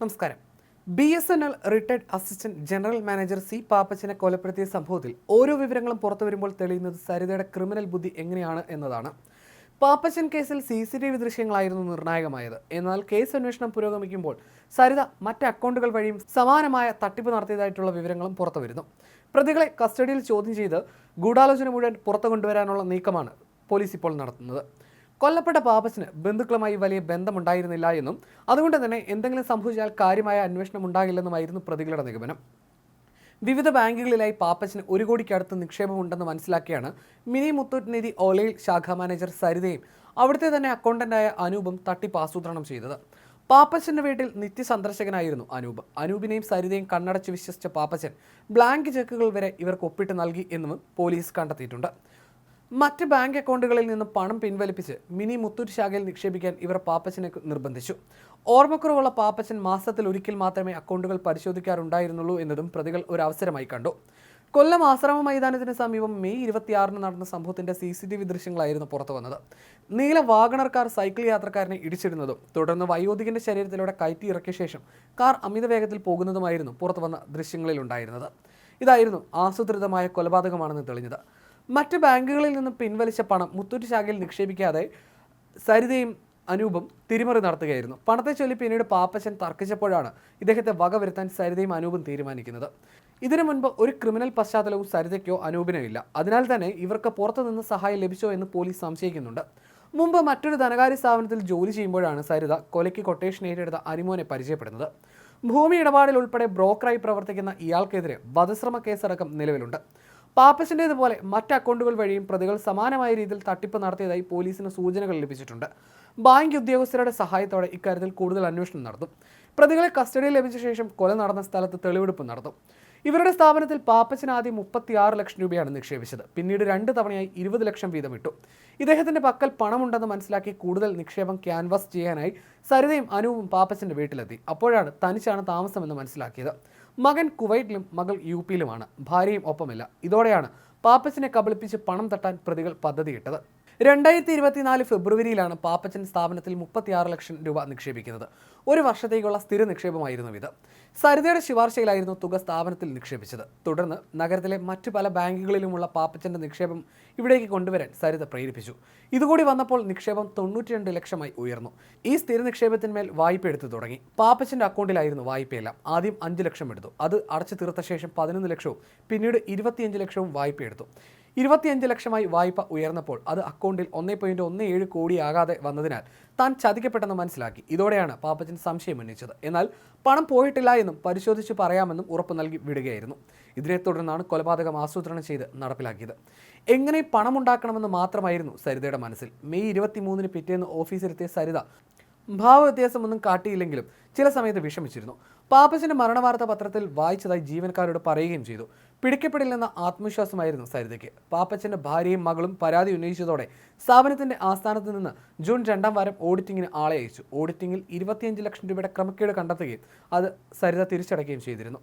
നമസ്കാരം. B S N L retired assistant general manager C പാപ്പച്ചനെ കൊലപ്പെടുത്തിയ സംഭവത്തിൽ ഓരോ വിവരങ്ങളും പുറത്തു വരുമ്പോൾ തെളിയുന്നത് സരിതയുടെ ക്രിമിനൽ ബുദ്ധി എങ്ങനെയാണ് എന്നതാണ്. പാപ്പച്ചൻ കേസിൽ സി സി ടി വി ദൃശ്യങ്ങളായിരുന്നു നിർണായകമായത്. എന്നാൽ കേസ് അന്വേഷണം പുരോഗമിക്കുമ്പോൾ സരിത മറ്റ് അക്കൗണ്ടുകൾ വഴിയും സമാനമായ തട്ടിപ്പ് നടത്തിയതായിട്ടുള്ള വിവരങ്ങളും പുറത്തു വരുന്നു. പ്രതികളെ കസ്റ്റഡിയിൽ ചോദ്യം ചെയ്ത് ഗൂഢാലോചന മുഴുവൻ പുറത്തു കൊണ്ടുവരാനുള്ള നീക്കമാണ് പോലീസ് ഇപ്പോൾ നടത്തുന്നത്. കൊല്ലപ്പെട്ട പാപ്പച്ചന് ബന്ധുക്കളുമായി വലിയ ബന്ധമുണ്ടായിരുന്നില്ല എന്നും അതുകൊണ്ട് തന്നെ എന്തെങ്കിലും സംഭവിച്ചാൽ കാര്യമായ അന്വേഷണം ഉണ്ടാകില്ലെന്നുമായിരുന്നു പ്രതികളുടെ നിഗമനം. വിവിധ ബാങ്കുകളിലായി പാപ്പച്ചന് ഒരു കോടിക്കടുത്ത് നിക്ഷേപമുണ്ടെന്ന് മനസ്സിലാക്കിയാണ് മിനി മുത്തൂറ്റ് നിധി ഓലയിൽ ശാഖാ മാനേജർ സരിതയും അവിടുത്തെ തന്നെ അക്കൗണ്ടന്റായ അനൂപും തട്ടിപ്പ് ആസൂത്രണം ചെയ്തത്. പാപ്പച്ചന്റെ വീട്ടിൽ നിത്യസന്ദർശകനായിരുന്നു അനൂപ്. അനൂപിനെയും സരിതയും കണ്ണടച്ച് വിശ്വസിച്ച പാപ്പച്ചൻ ബ്ലാങ്ക് ചെക്കുകൾ വരെ ഇവർക്ക് ഒപ്പിട്ട് നൽകി എന്നും പോലീസ് കണ്ടെത്തിയിട്ടുണ്ട്. മറ്റ് ബാങ്ക് അക്കൗണ്ടുകളിൽ നിന്ന് പണം പിൻവലിപ്പിച്ച് മിനി മുത്തൂറ്റ് ശാഖയിൽ നിക്ഷേപിക്കാൻ ഇവർ പാപ്പച്ചനെ നിർബന്ധിച്ചു. ഓർമ്മക്കുറവുള്ള പാപ്പച്ചൻ മാസത്തിൽ ഒരിക്കൽ മാത്രമേ അക്കൗണ്ടുകൾ പരിശോധിക്കാറുണ്ടായിരുന്നുള്ളൂ എന്നതും പ്രതികൾ ഒരു അവസരമായി കണ്ടു. കൊല്ലം ആശ്രമ മൈതാനത്തിന് സമീപം മെയ് ഇരുപത്തിയാറിന് നടന്ന സംഭവത്തിന്റെ സി സി ടി വി ദൃശ്യങ്ങളായിരുന്നു പുറത്തു വന്നത്. നീല വാഗണർ കാർ സൈക്കിൾ യാത്രക്കാരനെ ഇടിച്ചിരുന്നതും തുടർന്ന് വയോധികന്റെ ശരീരത്തിലൂടെ കയറ്റി ഇറക്കിയ ശേഷം കാർ അമിത വേഗത്തിൽ പോകുന്നതുമായിരുന്നു പുറത്തു വന്ന ദൃശ്യങ്ങളിൽ ഉണ്ടായിരുന്നത് ഇതായിരുന്നു ആസൂത്രിതമായ കൊലപാതകമാണെന്ന് തെളിഞ്ഞത്. മറ്റ് ബാങ്കുകളിൽ നിന്ന് പിൻവലിച്ച പണം മുത്തൂറ്റ് ശാഖയിൽ നിക്ഷേപിക്കാതെ സരിതയും അനൂപും തിരിമറി നടത്തുകയായിരുന്നു. പണത്തെ ചൊല്ലി പിന്നീട് പാപ്പച്ചൻ തർക്കിച്ചപ്പോഴാണ് ഇദ്ദേഹത്തെ വകവരുത്താൻ സരിതയും അനൂപും തീരുമാനിക്കുന്നത്. ഇതിനു മുൻപ് ഒരു ക്രിമിനൽ പശ്ചാത്തലവും സരിതയ്ക്കോ അനൂപിനോ ഇല്ല. അതിനാൽ തന്നെ ഇവർക്ക് പുറത്തുനിന്ന് സഹായം ലഭിച്ചോ എന്ന് പോലീസ് സംശയിക്കുന്നുണ്ട്. മുമ്പ് മറ്റൊരു ധനകാര്യ സ്ഥാപനത്തിൽ ജോലി ചെയ്യുമ്പോഴാണ് സരിത കൊലയ്ക്ക് കൊട്ടേഷൻ ഏറ്റെടുത്ത അനിമോനെ പരിചയപ്പെടുന്നത്. ഭൂമി ഇടപാടിൽ ഉൾപ്പെടെ ബ്രോക്കറായി പ്രവർത്തിക്കുന്ന ഇയാൾക്കെതിരെ വധശ്രമ കേസടക്കം നിലവിലുണ്ട്. പാപ്പച്ചന്റേതുപോലെ മറ്റ് അക്കൗണ്ടുകൾ വഴിയും പ്രതികൾ സമാനമായ രീതിയിൽ തട്ടിപ്പ് നടത്തിയതായി പോലീസിന് സൂചനകൾ ലഭിച്ചിട്ടുണ്ട്. ബാങ്ക് ഉദ്യോഗസ്ഥരുടെ സഹായത്തോടെ ഇക്കാര്യത്തിൽ കൂടുതൽ അന്വേഷണം നടത്തും. പ്രതികളെ കസ്റ്റഡിയിൽ ലഭിച്ച ശേഷം കൊല നടന്ന സ്ഥലത്ത് തെളിവെടുപ്പ് നടത്തും. ഇവരുടെ സ്ഥാപനത്തിൽ പാപ്പച്ചൻ ആദ്യം മുപ്പത്തിയാറ് ലക്ഷം രൂപയാണ് നിക്ഷേപിച്ചത്. പിന്നീട് രണ്ട് തവണയായി ഇരുപത് ലക്ഷം വീതം ഇട്ടു. ഇദ്ദേഹത്തിന്റെ പക്കൽ പണമുണ്ടെന്ന് മനസ്സിലാക്കി കൂടുതൽ നിക്ഷേപം ക്യാൻവാസ് ചെയ്യാനായി സരിതയും അനുവും പാപ്പച്ചന്റെ വീട്ടിലെത്തി. അപ്പോഴാണ് തനിച്ചാണ് താമസമെന്ന് മനസ്സിലാക്കിയത്. മകൻ കുവൈറ്റിലും മകൾ യു പിയിലുമാണ്. ഭാര്യയും ഒപ്പമില്ല. ഇതോടെയാണ് പാപ്പസിനെ കബളിപ്പിച്ച് പണം തട്ടാൻ പ്രതികൾ പദ്ധതിയിട്ടത്. രണ്ടായിരത്തി ഇരുപത്തിനാല് ഫെബ്രുവരിയിലാണ് പാപ്പച്ചൻ സ്ഥാപനത്തിൽ മുപ്പത്തിയാറ് ലക്ഷം രൂപ നിക്ഷേപിക്കുന്നത്. ഒരു വർഷത്തേക്കുള്ള സ്ഥിര നിക്ഷേപമായിരുന്നു ഇത്. സരിതയുടെ ശുപാർശയിലായിരുന്നു തുക സ്ഥാപനത്തിൽ നിക്ഷേപിച്ചത്. തുടർന്ന് നഗരത്തിലെ മറ്റു പല ബാങ്കുകളിലുമുള്ള പാപ്പച്ചന്റെ നിക്ഷേപം ഇവിടേക്ക് കൊണ്ടുവരാൻ സരിത പ്രേരിപ്പിച്ചു. ഇതുകൂടി വന്നപ്പോൾ നിക്ഷേപം തൊണ്ണൂറ്റിരണ്ട് ലക്ഷമായി ഉയർന്നു. ഈ സ്ഥിര നിക്ഷേപത്തിന്മേൽ വായ്പ എടുത്തു തുടങ്ങി. പാപ്പച്ചന്റെ അക്കൗണ്ടിലായിരുന്നു വായ്പയെല്ലാം. ആദ്യം അഞ്ച് ലക്ഷം എടുത്തു. അത് അടച്ചു തീർത്ത ശേഷം പതിനൊന്ന് ലക്ഷവും പിന്നീട് ഇരുപത്തിയഞ്ച് ലക്ഷവും വായ്പ എടുത്തു. ഇരുപത്തിയഞ്ച് ലക്ഷമായി വായ്പ ഉയർന്നപ്പോൾ അത് അക്കൗണ്ടിൽ ഒന്നേ പോയിന്റ് ഒന്ന് ഏഴ് കോടിയാകാതെ വന്നതിനാൽ താൻ ചതിക്കപ്പെട്ടെന്ന് മനസ്സിലാക്കി. ഇതോടെയാണ് പാപ്പച്ചൻ സംശയം ഉന്നയിച്ചത്. എന്നാൽ പണം പോയിട്ടില്ല എന്നും പരിശോധിച്ച് പറയാമെന്നും ഉറപ്പ് നൽകി വിടുകയായിരുന്നു. ഇതിനെ തുടർന്നാണ് കൊലപാതകം ആസൂത്രണം ചെയ്ത് നടപ്പിലാക്കിയത്. എങ്ങനെ പണമുണ്ടാക്കണമെന്ന് മാത്രമായിരുന്നു സരിതയുടെ മനസ്സിൽ. മെയ് ഇരുപത്തിമൂന്നിന് പിറ്റേന്ന് ഓഫീസിലെത്തിയ സരിത ഭാവവ്യത്യാസമൊന്നും കാട്ടിയില്ലെങ്കിലും ചില സമയത്ത് വിഷമിച്ചിരുന്നു. പാപ്പച്ചന്റെ മരണവാർത്ത പത്രത്തിൽ വായിച്ചതായി ജീവനക്കാരോട് പറയുകയും ചെയ്തു. പിടിക്കപ്പെടില്ലെന്ന ആത്മവിശ്വാസമായിരുന്നു സരിതയ്ക്ക്. പാപ്പച്ചന്റെ ഭാര്യയും മകളും പരാതി ഉന്നയിച്ചതോടെ സ്ഥാപനത്തിന്റെ ആസ്ഥാനത്ത് നിന്ന് ജൂൺ രണ്ടാം വാരം ഓഡിറ്റിംഗിന് ആളെ അയച്ചു. ഓഡിറ്റിംഗിൽ ഇരുപത്തിയഞ്ച് ലക്ഷം രൂപയുടെ ക്രമക്കേട് കണ്ടെത്തുകയും അത് സരിത തിരിച്ചടയ്ക്കുകയും ചെയ്തിരുന്നു.